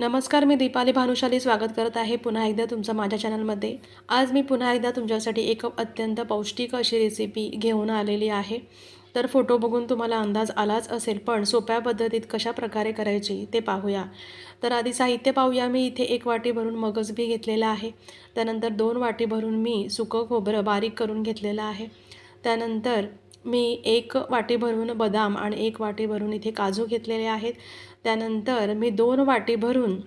नमस्कार मी दीपाली भानुशाली स्वागत करत आहे पुन्हा एकदा तुमचं माझ्या चॅनलमध्ये. आज मी पुन्हा एकदा तुमच्यासाठी एक अत्यंत पौष्टिक अशी रेसिपी घेऊन आलेली आहे. तर फोटो बघून तुम्हाला अंदाज आलाच असेल पण सोप्या पद्धतीत कशा प्रकारे करायची ते पाहूया. तर आधी साहित्य पाहूया. मी इथे एक वाटी भरून मगज बी घेतलेला आहे. त्यानंतर दोन वाटी भरून मी सुकं खोबरं बारीक करून घेतलेलं आहे. त्यानंतर मी एक वाटी भरून बदाम आणि एक वाटी भरून इथे काजू घेतलेले आहेत. त्यानंतर मी दोन वाटी भरून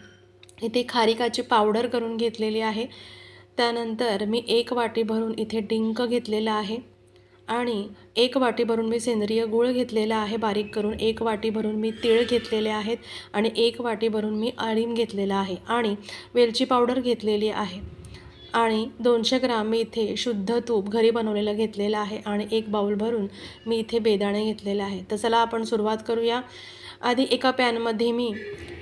इथे खारिकाची पावडर करून घेतलेली आहे. त्यानंतर मी एक वाटी भरून इथे डिंक घेतलेला आहे आणि एक वाटी भरून मी सेंद्रिय गूळ घेतलेला आहे बारीक करून. एक वाटी भरून मी तीळ घेतलेले आहेत आणि एक वाटी भरून मी अळीम घेतलेला आहे आणि वेलची पावडर घेतलेली आहे. आणि दोनशे ग्राम मी इथे शुद्ध तूप घरी बनवलेलं घेतलेलं आहे आणि एक बाऊल भरून मी इथे बेदाणे घेतलेले आहे. तर चला आपण सुरुवात करूया. आधी एका पॅनमध्ये मी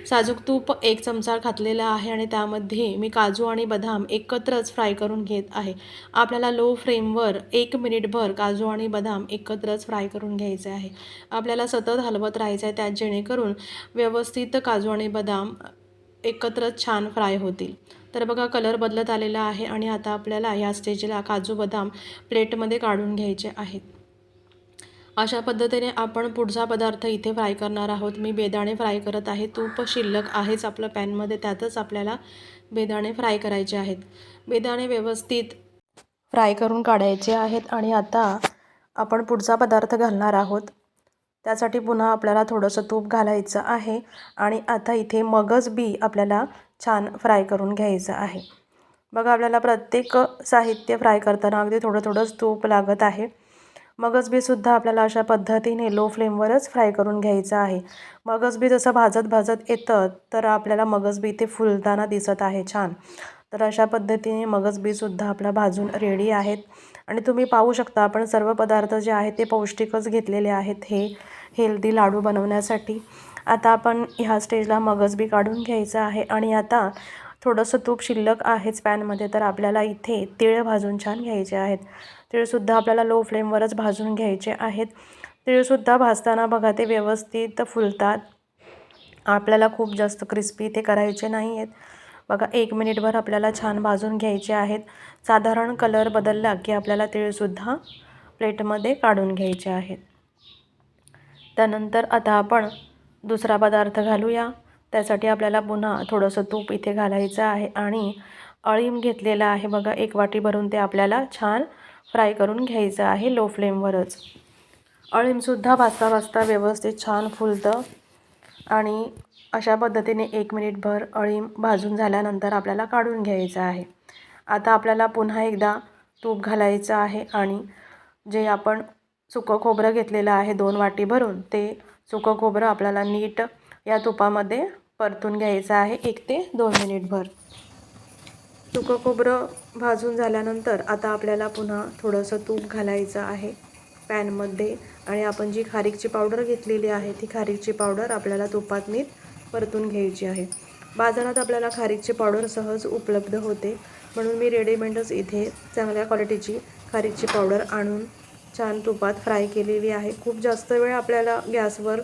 साजूक तूप एक चमचा घातलेला आहे आणि त्यामध्ये मी काजू आणि बदाम एकत्रच फ्राय करून घेत आहे. आपल्याला लो फ्लेमवर एक मिनिटभर काजू आणि बदाम एकत्रच फ्राय करून घ्यायचे आहे. आपल्याला सतत हलवत राहायचं आहे त्यात जेणेकरून व्यवस्थित काजू आणि बदाम एकत्रच छान फ्राय होतील. तर बघा कलर बदलत आलेला आहे आणि आता आपल्याला ह्या स्टेजला काजू बदाम प्लेटमध्ये काढून घ्यायचे आहेत. अशा पद्धतीने आपण पुढचा पदार्थ इथे फ्राय करणार आहोत. मी बेदाणे फ्राय करत आहे. तूप शिल्लक आहेच आपलं पॅनमध्ये. त्यातच आपल्याला बेदाणे फ्राय करायचे आहेत. बेदाणे व्यवस्थित फ्राय करून काढायचे आहेत आणि आता आपण पुढचा पदार्थ घालणार आहोत. त्यासाठी पुन्हा आपल्याला थोडंसं तूप घालायचं आहे आणि आता इथे मगज बी आपल्याला छान फ्राय करून घ्यायचं आहे. बघा आपल्याला प्रत्येक साहित्य फ्राय करताना अगदी थोडं थोडंच तूप लागत आहे. मगज बीसुद्धा आपल्याला अशा पद्धतीने लो फ्लेमवरच फ्राय करून घ्यायचं आहे. मगज बी जसं भाजत भाजत येतं तर आपल्याला मगज बी फुलताना दिसत आहे छान. तर अशा पद्धतीने मगज बीसुद्धा आपला भाजून रेडी आहेत. आणि तुम्ही पाहू शकता आपण सर्व पदार्थ जे आहेत ते पौष्टिकच घेतलेले आहेत हे हेल्दी लाडू बनवण्यासाठी. आता आपण ह्या स्टेजला मगज बी काढून घ्यायचं आहे. आणि आता थोडंसं तूप शिल्लक आहेच पॅनमध्ये तर आपल्याला इथे तिळ भाजून छान घ्यायचे आहेत. तिळसुद्धा आपल्याला लो फ्लेमवरच भाजून घ्यायचे आहेत. तिळसुद्धा भाजताना बघा ते व्यवस्थित फुलतात. आपल्याला खूप जास्त क्रिस्पी ते करायचे नाही आहेत बघा एक मिनिटभर आपल्याला छान भाजून घ्यायचे आहेत. साधारण कलर बदलला की आपल्याला तिळसुद्धा प्लेटमध्ये काढून घ्यायचे आहेत. त्यानंतर आता आपण दुसरा पदार्थ घालूया. त्यासाठी आपल्याला पुन्हा थोडंसं तूप इथे घालायचं आहे आणि अळीम घेतलेला आहे बघा. एक वाटी भरून ते आपल्याला छान फ्राय करून घ्यायचं आहे लो फ्लेमवरच. अळीमसुद्धा भाजता भाजता व्यवस्थित छान फुलतं आणि अशा पद्धतीने एक मिनिटभर अळीम भाजून झाल्यानंतर आपल्याला काढून घ्यायचं आहे. आता आपल्याला पुन्हा एकदा तूप घालायचं आहे आणि जे आपण सुकं खोबरं घेतलेलं आहे दोन वाटी भरून. ते सुकं खोबरं आपल्याला नीट या तुपामध्ये परतून घ्यायचं आहे एक ते दोन मिनिटभर सुकं खोबरं भाजून झाल्यानंतर आता आपल्याला पुन्हा थोडंसं तूप घालायचं आहे पॅनमध्ये. आणि आपण जी खारीकची पावडर घेतलेली आहे ती खारीकची पावडर आपल्याला तुपात नीट परतून घ्यायची आहे. बाजारात आपल्याला खारीकची पावडर सहज उपलब्ध होते. म्हणून मी रेडीमेडच इथे चांगल्या क्वालिटीची खारीकची पावडर आणून छान तुपात फ्राय केलेली आहे. खूप जास्त वेळ आपल्याला गॅसवर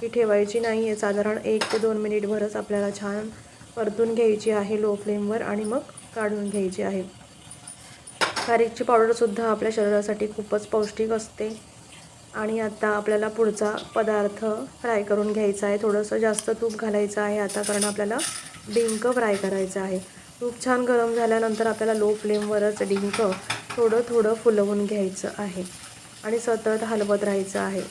ही ठेवायची नाही आहे. साधारण एक ते दोन मिनिटभरच आपल्याला छान परतून घ्यायची आहे लो फ्लेमवर आणि मग काढून घ्यायची आहे. खारीकची पावडरसुद्धा आपल्या शरीरासाठी खूपच पौष्टिक असते. आणि आता आपल्याला पुढचा पदार्थ फ्राय करून घ्यायचा आहे. थोडंसं जास्त तूप घालायचं आहे आता कारण आपल्याला डिंक फ्राय करायचं आहे. तूप छान गरम झाल्यानंतर आपल्याला लो फ्लेमवरच डिंक थोडं थोडं फुलवून घ्यायचं आहे. आणि सतत हलवत राहायचं आहे.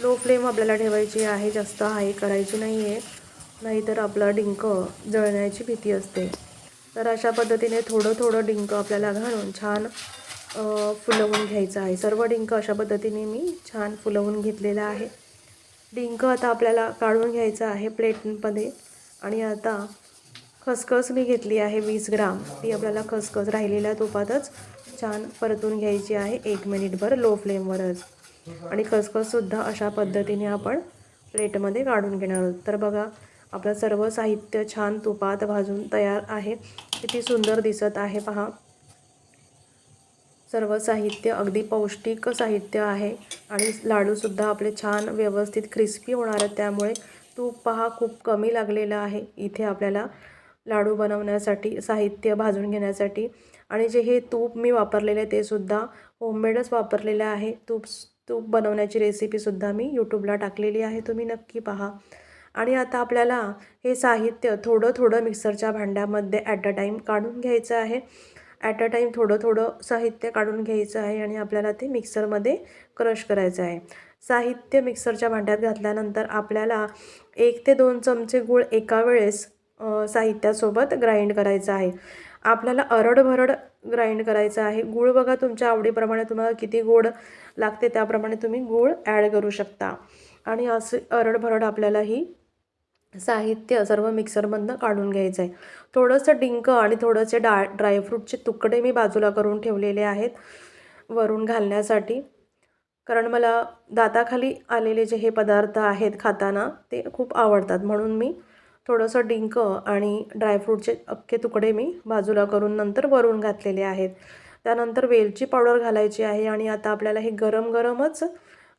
लो फ्लेम आपल्याला ठेवायची आहे जास्त हाय करायची नाही आहे नाहीतर आपलं डिंक जळण्याची भीती असते. तर अशा पद्धतीने थोडं थोडं डिंक आपल्याला घालून छान फुलवून घ्यायचं आहे. सर्व डिंक अशा पद्धतीने मी छान फुलवून घेतलेलं आहे. डिंक आता आपल्याला काढून घ्यायचं आहे प्लेटमध्ये. आणि आता खसखस मी घेतली आहे वीस ग्राम. ती आपल्याला खसखस राहिलेल्या तुपातच छान परतून घ्यायची आहे. एक मिनिटभर लो फ्लेमवरच आणि खसखससुद्धा अशा पद्धतीने आपण प्लेटमध्ये काढून घेणार आहोत. तर बघा आपलं सर्व साहित्य छान तुपात भाजून तयार आहे. किती सुंदर दिसत आहे पहा. सर्व साहित्य अगदी पौष्टिक साहित्य आहे. आणि लाडूसुद्धा आपले छान व्यवस्थित क्रिस्पी होणार आहेत. त्यामुळे तूप पहा खूप कमी लागलेलं आहे. इथे आपल्याला लाडू बनवण्यासाठी साहित्य भाजून घेण्यासाठी आणि जे हे तूप मी वापरलेले ते सुद्धा होममेडच वापरलेलं आहे. तूप तूप बनवण्याची रेसिपीसुद्धा मी यूट्यूबला टाकलेली आहे. तुम्ही नक्की पहा. आणि आता आपल्याला हे साहित्य थोडं थोडं मिक्सरच्या भांड्यामध्ये ॲट अ टाईम काढून घ्यायचं आहे. ॲट अ टाईम थोडं थोडं साहित्य काढून घ्यायचं आहे आणि आपल्याला ते मिक्सरमध्ये क्रश करायचं आहे. साहित्य मिक्सरच्या भांड्यात घातल्यानंतर आपल्याला एक ते दोन चमचे गूळ एका वेळेस साहित्यासोबत ग्राइंड करायचं आहे. आपल्याला अरडभरड ग्राइंड करायचं आहे. गूळ बघा तुमच्या आवडीप्रमाणे तुम्हाला किती गोड लागते त्याप्रमाणे तुम्ही गूळ ॲड करू शकता. आणि असे अरडभरड आपल्याला ही साहित्य सर्व मिक्सरमधनं काढून घ्यायचं आहे थोडंसं डिंक आणि थोडंसे डा ड्रायफ्रूटचे तुकडे मी बाजूला करून ठेवलेले आहेत वरून घालण्यासाठी. कारण मला दाताखाली आलेले जे हे पदार्थ आहेत खाताना ते खूप आवडतात. म्हणून मी थोडंसं डिंक आणि ड्रायफ्रूटचे अख्खे तुकडे मी बाजूला करून नंतर वरून घातलेले आहेत. त्यानंतर वेलची पावडर घालायची आहे आणि आता आपल्याला हे गरम गरमच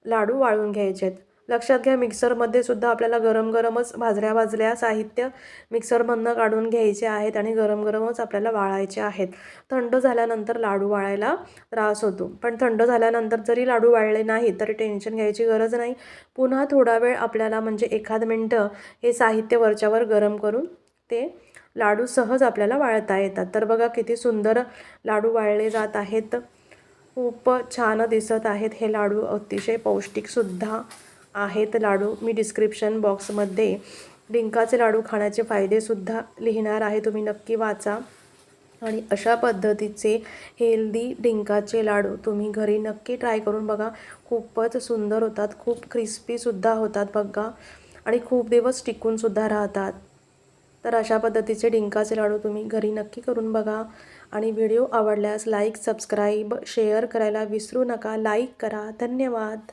लाडू वाळून घ्यायचे आहेत लक्षात घ्या मिक्सरमध्ये सुद्धा आपल्याला गरम गरमच भाजल्या भाजल्या साहित्य मिक्सरमधनं काढून घ्यायचे आहेत आणि गरम गरमच आपल्याला वाळायचे आहेत. थंड झाल्यानंतर लाडू वाळायला त्रास होतो. पण थंड झाल्यानंतर जरी लाडू वाळले नाही तरी टेन्शन घ्यायची गरज नाही. पुन्हा थोडा वेळ आपल्याला म्हणजे एखाद मिनटं हे साहित्य वरच्यावर गरम करून ते लाडू सहज आपल्याला वाळता येतात. तर बघा किती सुंदर लाडू वाळले जात आहेत. खूप छान दिसत आहेत हे लाडू. अतिशय पौष्टिकसुद्धा आहेत लाडू. मी डिस्क्रिप्शन बॉक्समध्ये डिंकाचे लाडू खाण्याचे फायदेसुद्धा लिहिणार आहे. तुम्ही नक्की वाचा. आणि अशा पद्धतीचे हेल्दी डिंकाचे लाडू तुम्ही घरी नक्की ट्राय करून बघा. खूपच सुंदर होतात. खूप क्रिस्पीसुद्धा होतात बघा. आणि खूप दिवस टिकूनसुद्धा राहतात. तर अशा पद्धतीचे डिंकाचे लाडू तुम्ही घरी नक्की करून बघा. आणि व्हिडिओ आवडल्यास लाईक सबस्क्राईब शेअर करायला विसरू नका. लाईक करा. धन्यवाद.